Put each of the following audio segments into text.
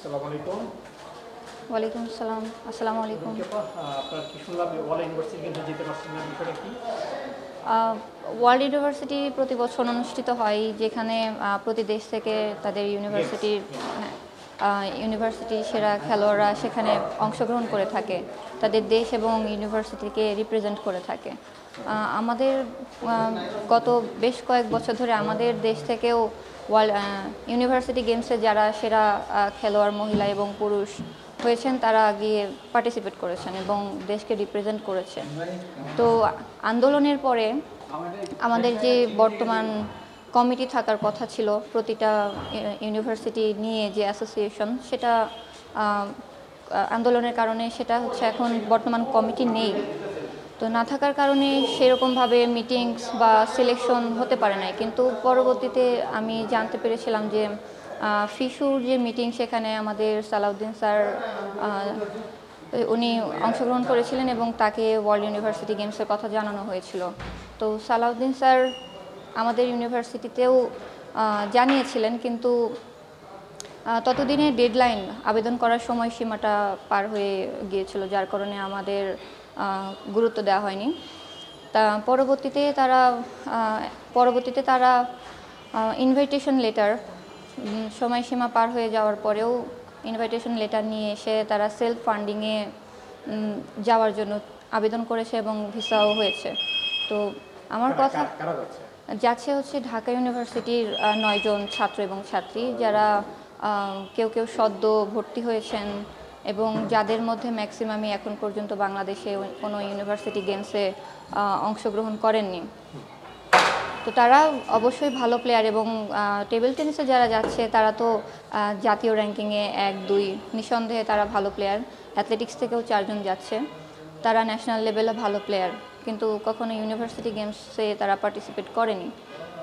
আসসালামু আলাইকুম। ওয়ালাইকুম আসসালাম। আসসালামু আলাইকুম। আপনার কি শুনলাম ওয়াল ইউনিভার্সিটি কিন্তু যেতে পারছেন না বিষয়টা কি? ওয়ার্ল্ড ইউনিভার্সিটি প্রতি বছর অনুষ্ঠিত হয় যেখানে প্রতি দেশ থেকে তাদের ইউনিভার্সিটির আহ, ইউনিভার্সিটি সেরা খেলোয়াড়রা সেখানে অংশগ্রহণ করে থাকে, তাদের দেশ এবং ইউনিভার্সিটিকে রিপ্রেজেন্ট করে থাকে। আমাদের গত বেশ কয়েক বছর ধরে আমাদের দেশ থেকেও ওয়ার্ল্ড ইউনিভার্সিটি গেমসে যারা সেরা খেলোয়াড়, মহিলা এবং পুরুষ হয়েছেন, তারা গিয়ে পার্টিসিপেট করেছেন এবং দেশকে রিপ্রেজেন্ট করেছেন। তো আন্দোলনের পরে আমাদের যে বর্তমান কমিটি থাকার কথা ছিল প্রতিটা ইউনিভার্সিটি নিয়ে যে অ্যাসোসিয়েশন, সেটা আন্দোলনের কারণে সেটা হচ্ছে এখন বর্তমান কমিটি নেই। তো না থাকার কারণে সেরকমভাবে মিটিংস বা সিলেকশন হতে পারে নাই। কিন্তু পরবর্তীতে আমি জানতে পেরেছিলাম যে ফিশুর যে মিটিং সেখানে আমাদের সালাউদ্দিন স্যার উনি অংশগ্রহণ করেছিলেন এবং তাকে ওয়ার্ল্ড ইউনিভার্সিটি গেমসের কথা জানানো হয়েছিল। তো সালাউদ্দিন স্যার আমাদের ইউনিভার্সিটিতেও জানিয়েছিলেন, কিন্তু ততদিনে ডেডলাইন আবেদন করার সময়সীমাটা পার হয়ে গিয়েছিল, যার কারণে আমাদের গুরুত্ব দেওয়া হয়নি। তা পরবর্তীতে তারা পরবর্তীতে তারা ইনভাইটেশন লেটার সময়সীমা পার হয়ে যাওয়ার পরেও ইনভাইটেশন লেটার নিয়ে এসে তারা সেলফ ফান্ডিংয়ে যাওয়ার জন্য আবেদন করেছে এবং ভিসাও হয়েছে। তো আমার কথা যাচ্ছে? হচ্ছে ঢাকা ইউনিভার্সিটির নয়জন ছাত্র এবং ছাত্রী যারা কেউ কেউ সদ্য ভর্তি হয়েছেন এবং যাদের মধ্যে ম্যাক্সিমামই এখন পর্যন্ত বাংলাদেশে কোনো ইউনিভার্সিটি গেমসে অংশগ্রহণ করেননি। তো তারা অবশ্যই ভালো প্লেয়ার এবং টেবিল টেনিসে যারা যাচ্ছে তারা তো জাতীয় র্যাঙ্কিংয়ে এক দুই নিঃসন্দেহে তারা ভালো প্লেয়ার অ্যাথলেটিক্স থেকেও চারজন যাচ্ছে। তারা ন্যাশনাল লেভেলে ভালো প্লেয়ার কিন্তু কখনো ইউনিভার্সিটি গেমসে তারা পার্টিসিপেট করেনি।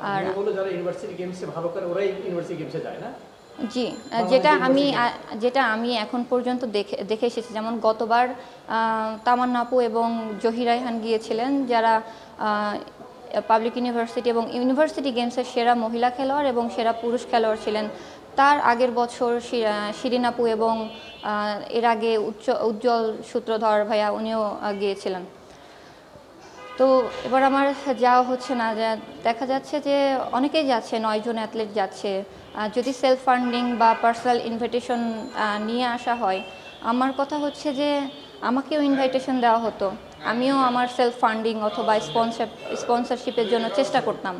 আর আর যারা ইউনিভার্সিটি গেমসে ভালো করে ওরাই ইউনিভার্সিটি গেমসে যায় না? জি যেটা আমি যেটা আমি এখন পর্যন্ত দেখে দেখে এসেছি। যেমন গতবার তামান্নাপু এবং জহিরাইহান গিয়েছিলেন যারা পাবলিক ইউনিভার্সিটি এবং ইউনিভার্সিটি গেমসের সেরা মহিলা খেলোয়াড় এবং সেরা পুরুষ খেলোয়াড় ছিলেন। তার আগের বছর শি- আহ, শিরিন আপু এবং এর আগে উচ্চ উজ্জ্বল সূত্রধর ভাইয়া উনিও গিয়েছিলেন। তো এবার আমার যাওয়া হচ্ছে না। দেখা যাচ্ছে যে অনেকেই যাচ্ছে নয়জন অ্যাথলেট যাচ্ছে। যদি সেলফ ফান্ডিং বা পার্সোনাল ইনভিটেশন নিয়ে আসা হয়, আমার কথা হচ্ছে যে আমাকেও ইনভাইটেশন দেওয়া হতো। আমিও আমার সেলফ ফান্ডিং অথবা স্পন্সর স্পন্সরশিপের জন্য চেষ্টা করতাম।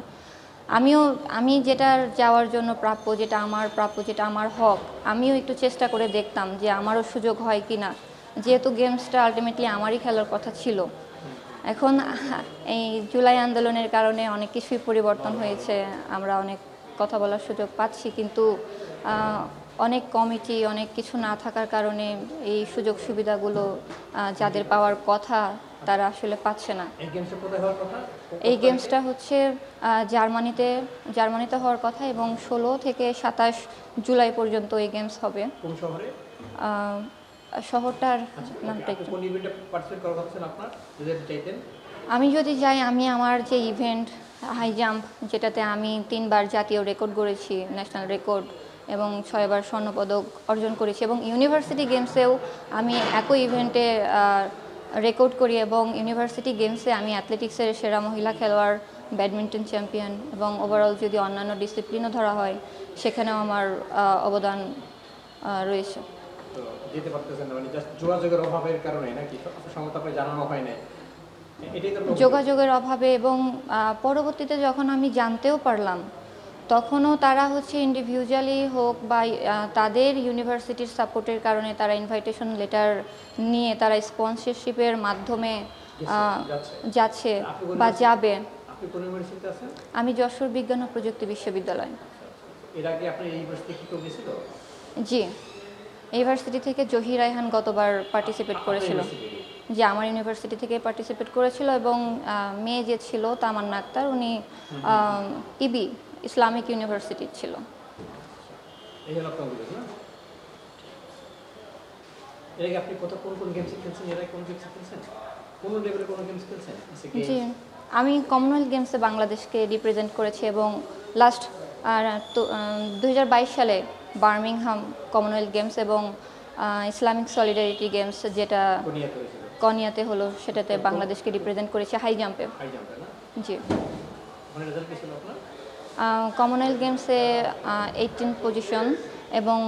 আমিও, আমি যেটার যাওয়ার জন্য প্রাপ্য, যেটা আমার প্রাপ্য, যেটা আমার হক, আমিও একটু চেষ্টা করে দেখতাম যে আমারও সুযোগ হয় কি না যেহেতু গেমসটা আলটিমেটলি আমারই খেলার কথা ছিল। এখন এই জুলাই আন্দোলনের কারণে অনেক কিছুই পরিবর্তন হয়েছে। আমরা অনেক কথা বলার সুযোগ পাচ্ছি কিন্তু অনেক কমিটি অনেক কিছু না থাকার কারণে এই সুযোগ সুবিধাগুলো যাদের পাওয়ার কথা তারা আসলে পাচ্ছে না। এই গেমসটা হচ্ছে জার্মানিতে জার্মানিতে হওয়ার কথা এবং ষোলো থেকে সাতাশ জুলাই পর্যন্ত এই গেমস হবে। কোন শহরে? আহ, শহরটার নামটা আমি যদি যাই আমি আমার যে ইভেন্ট হাই জাম্প যেটাতে আমি তিনবার জাতীয় রেকর্ড করেছি ন্যাশনাল রেকর্ড এবং ছয়বার স্বর্ণপদক অর্জন করেছি এবং ইউনিভার্সিটি গেমসেও আমি একই ইভেন্টে রেকর্ড করি এবং ইউনিভার্সিটি গেমসে আমি অ্যাথলেটিক্সের সেরা মহিলা খেলোয়াড় ব্যাডমিন্টন চ্যাম্পিয়ন এবং ওভারঅল যদি অন্যান্য ডিসিপ্লিনও ধরা হয় সেখানেও আমার অবদান রয়েছে। যেতে পারতেছেন না মানে জাস্ট যোগাযোগের অভাবের কারণে নাকি? জানানো হয় নাই। যোগাযোগের অভাবে এবং পরবর্তীতে যখন আমি জানতেও পারলাম তখনও তারা হচ্ছে ইন্ডিভিজুয়ালি হোক বা তাদের ইউনিভার্সিটির সাপোর্টের কারণে তারা ইনভাইটেশন লেটার নিয়ে তারা স্পন্সরশিপের মাধ্যমে যাচ্ছে। বা যাবে। আমি যশোর বিজ্ঞান ও প্রযুক্তি বিশ্ববিদ্যালয়। কেউ গেছিল? জি। ইউনিভার্সিটি থেকে জহির রায়হান গতবার পার্টিসিপেট করেছিল। যে আমার ইউনিভার্সিটি থেকে পার্টিসিপেট করেছিল এবং মেয়ে যে ছিল তামান্না আক্তার উনি ইবি ইসলামিক ইউনিভার্সিটির ছিল। জি আমি কমনওয়েলথ গেমসে বাংলাদেশকে রিপ্রেজেন্ট করেছি এবং লাস্ট আর দুই সালে বার্মিংহাম কমনওয়েলথ গেমস এবং ইসলামিক সলিডারিটি গেমস যেটা কনিয়াতে হলো সেটাতে বাংলাদেশকে রিপ্রেজেন্ট করেছে হাই জাম্পে জি। আপনার? কমনওয়েলথ গেমসে এইটিন পজিশন এবং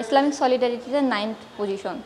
ইসলামিক সলিডারিটিতে নাইনথ পজিশন